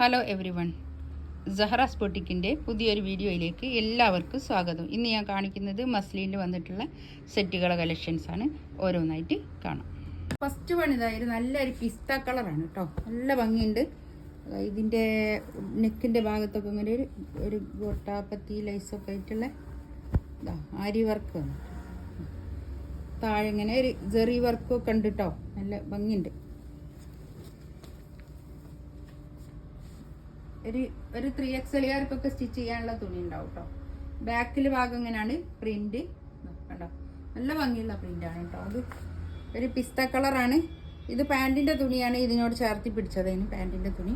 Hello everyone സഹറാസ് പൊട്ടിക്കിന്റെ പുതിയൊരു വീഡിയോയിലേക്ക് എല്ലാവർക്കും സ്വാഗതം. ഇന്ന് ഞാൻ കാണിക്കുന്നത് മസ്ലിനിൽ വന്നിട്ടുള്ള സെറ്റുകളെ ആണ്. ഓരോന്നായിട്ട് കാണാം. ഫസ്റ്റ് വൺ ഇതായത് നല്ലൊരു പിസ്ത കളറാണ് കേട്ടോ. നല്ല ഭംഗിയുണ്ട്. ഇതിന്റെ നെക്കിന്റെ ഭാഗത്തൊക്കെ ഇങ്ങനെ ഒരു ഒരു ഗോട്ടാപ്പത്തി ലൈസൊക്കെ ആയിട്ടുള്ള ഇതാ ആരി വർക്ക് താഴെ ഇങ്ങനെ ഒരു ജെറി വർക്കൊക്കെ ഉണ്ട് കേട്ടോ. നല്ല ഭംഗിയുണ്ട്. ഒരു ഒരു ത്രീ എക്സ് എലുകാർക്കൊക്കെ സ്റ്റിച്ച് ചെയ്യാനുള്ള തുണി ഉണ്ടാവും കേട്ടോ ബാക്കിൽ ഭാഗം ഇങ്ങനെയാണ് പ്രിന്റ് കണ്ടോ? നല്ല ഭംഗിയുള്ള പ്രിന്റാണ് കേട്ടോ അത് ഒരു പിസ്ത കളറാണ് ഇത് പാന്റിന്റെ തുണിയാണ് ഇതിനോട് ചേർത്തി പിടിച്ചതേന് പാന്റിന്റെ തുണി.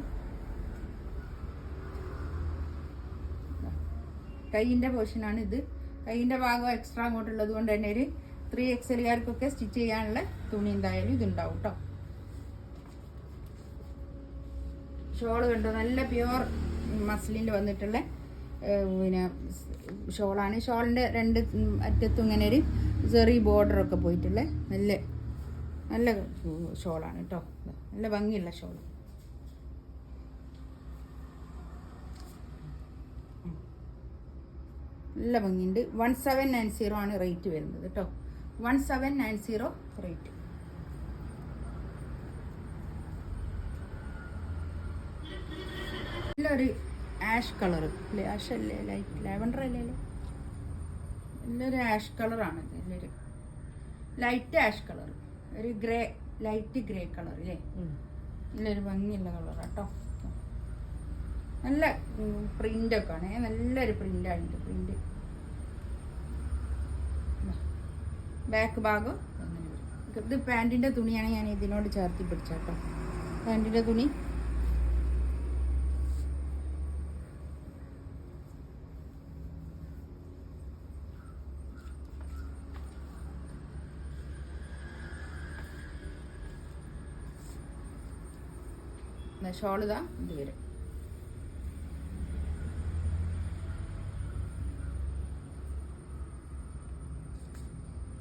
കൈയിന്റെ പോർഷനാണ് ഇത്. കൈയിന്റെ ഭാഗം എക്സ്ട്രാ അങ്ങോട്ടുള്ളത് കൊണ്ട് തന്നെ ഒരു ത്രീ എക്സ് എലുകാർക്കൊക്കെ സ്റ്റിച്ച് ചെയ്യാനുള്ള തുണി എന്തായാലും ഇതുണ്ടാവും കേട്ടോ ഷോൾ കണ്ടോ? നല്ല പ്യുവർ മസ്ലിനിൽ വന്നിട്ടുള്ള പിന്നെ ഷോളാണ്. ഷോളിന്റെ രണ്ട് അറ്റത്തും ഇങ്ങനെ ഒരു ചെറിയ ബോർഡറൊക്കെ പോയിട്ടുള്ള നല്ല നല്ല ഷോളാണ് കേട്ടോ നല്ല ഭംഗിയുള്ള ഷോൾ നല്ല ഭംഗിയുണ്ട്. വൺ സെവൻ നയൻ സീറോ ആണ് റേറ്റ് വരുന്നത് കേട്ടോ one seven nine zero rate. നല്ലൊരു ആഷ് കളർ അല്ലേ? ആഷ് അല്ലേ ലൈറ്റ് ലാവൻഡർ അല്ലേ നല്ലൊരു ആഷ് കളറാണ് നല്ലൊരു ലൈറ്റ് ആഷ് കളർ ഒരു ഗ്രേ ലൈറ്റ് ഗ്രേ കളർ അല്ലേ നല്ലൊരു ഭംഗിയുള്ള കളർ കേട്ടോ നല്ല പ്രിന്റ് ഒക്കെ ആണ്. നല്ലൊരു പ്രിന്റാണ് ഇത് പ്രിന്റ് ബാക്ക് ഭാഗം അങ്ങനെ വരും. ഇത് പാന്റിന്റെ തുണിയാണ് ഞാൻ ഇതിനോട് ചേർത്തി പിടിച്ചേട്ടോ പാന്റിന്റെ തുണി ഷോൾ ഇതാ ഇത് വരും.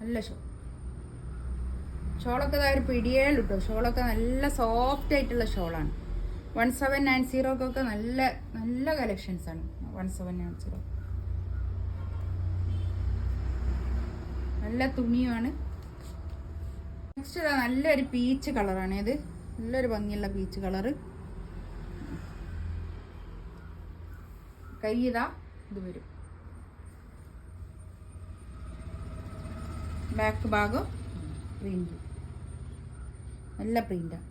നല്ല ഷോൾ ഷോളൊക്കെ ഇതാ ഒരു പിടിയേൽ കിട്ടും ഷോളൊക്കെ നല്ല സോഫ്റ്റ് ആയിട്ടുള്ള ഷോളാണ്. വൺ സെവൻ നയൻ സീറോക്കൊക്കെ നല്ല നല്ല കളക്ഷൻസ് ആണ്. വൺ സെവൻ നയൻ സീറോ നല്ല തുണിയുമാണ്. നെക്സ്റ്റ് നല്ലൊരു പീച്ച് കളറാണ് ഇത്. നല്ലൊരു ഭംഗിയുള്ള പീച്ച് കളറ് കൈ ഇതാ വരും. ബാക്ക് ഭാഗം പ്രിന്റ് നല്ല പ്രിന്റാണ്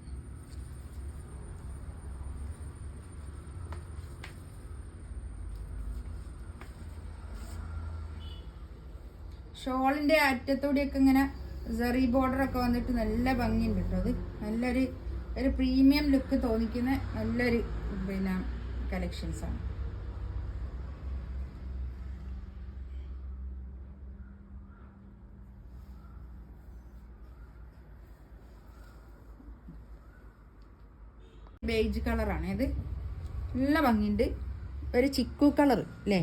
ഷോളിന്റെ അറ്റത്തൂടെയൊക്കെ ഇങ്ങനെ സെറി ബോർഡർ ഒക്കെ വന്നിട്ട് നല്ല ഭംഗിയുണ്ട് കേട്ടോ അത്. നല്ലൊരു ഒരു പ്രീമിയം ലുക്ക് തോന്നിക്കുന്ന നല്ലൊരു പിന്നെ കളക്ഷൻസ് ബേജ് കളറാണ് ഇത് നല്ല ഭംഗിയുണ്ട്. ഒരു ചിക്കു കളർ അല്ലേ?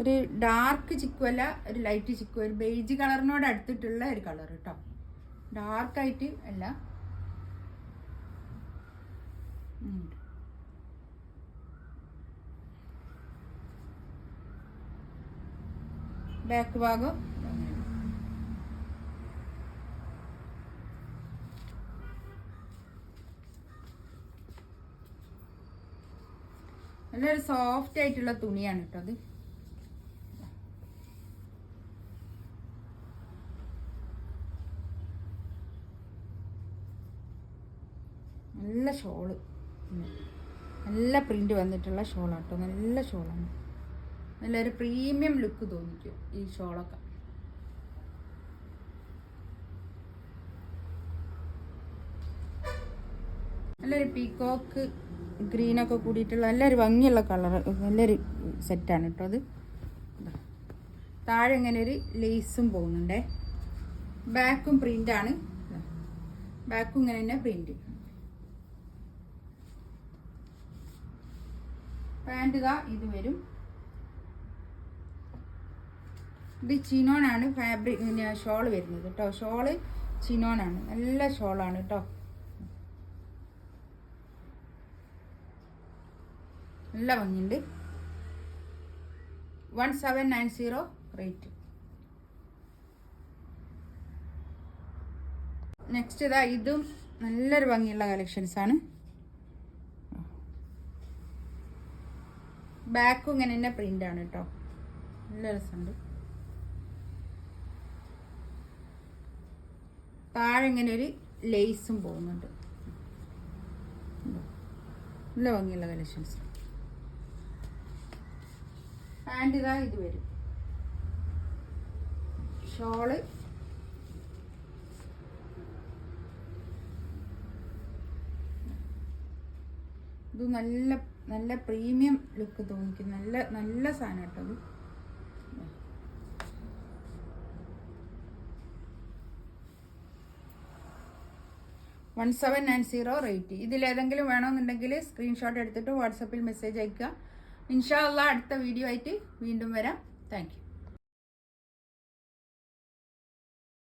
ഒരു ഡാർക്ക് ചിക്കു അല്ല ഒരു ലൈറ്റ് ചിക്കു. ഒരു ബേജ് കളറിനോട് അടുത്തിട്ടുള്ള ഒരു കളർ കേട്ടോ ഡാർക്കായിട്ട് അല്ല. ബാക്ക് ഭാഗം നല്ലൊരു സോഫ്റ്റ് ആയിട്ടുള്ള തുണിയാണ് കേട്ടോ അത്. നല്ല ഷോൾ. നല്ല പ്രിന്റ് വന്നിട്ടുള്ള ഷോളാണ് കേട്ടോ നല്ല ഷോളാണ്. നല്ലൊരു പ്രീമിയം ലുക്ക് തോന്നിക്കും ഈ ഷോളൊക്കെ. നല്ലൊരു പീക്കോക്ക് ഗ്രീനൊക്കെ കൂടിയിട്ടുള്ള നല്ലൊരു ഭംഗിയുള്ള കളർ നല്ലൊരു സെറ്റാണ് കേട്ടോ അത്. താഴെ ഇങ്ങനെ ഒരു ലേസും പോകുന്നുണ്ടേ. ബാക്കും പ്രിന്റാണ് ബാക്കും ഇങ്ങനെ തന്നെ പ്രിന്റ് പാന്റ് ഇതാ ഇത് വരും. ഇത് ചിനോനാണ് ഫാബ്രിക് ഷോൾ വരുന്നത് കേട്ടോ ഷോൾ ചിനോനാണ് നല്ല ഷോളാണ് കേട്ടോ നല്ല ഭംഗിയുണ്ട്. One seven nine zero rate next ഇതാ ഇതും നല്ലൊരു ഭംഗിയുള്ള കളക്ഷൻസ് ആണ്. ബാക്കും ഇങ്ങനെ തന്നെ പ്രിന്റ് ആണ് കേട്ടോ നല്ല രസമുണ്ട്. താഴെ ഇങ്ങനെ ഒരു ലേസും പോകുന്നുണ്ട്. നല്ല ഭംഗിയുള്ള കളക്ഷൻസ് പാന്റ് ഇതാ ഇത് വരും. ഷോൾ. ഇത് നല്ല നല്ല പ്രീമിയം ലുക്ക് തോന്നിക്കും നല്ല നല്ല സാധനം കേട്ടോ one seven nine zero rate. ഇതിലേതെങ്കിലും വേണമെന്നുണ്ടെങ്കിൽ സ്ക്രീൻഷോട്ട് എടുത്തിട്ട് വാട്സപ്പിൽ മെസ്സേജ് അയക്കുക ഇൻഷാ അള്ളാ അടുത്ത വീഡിയോ ആയിട്ട് വീണ്ടും വരാം. താങ്ക്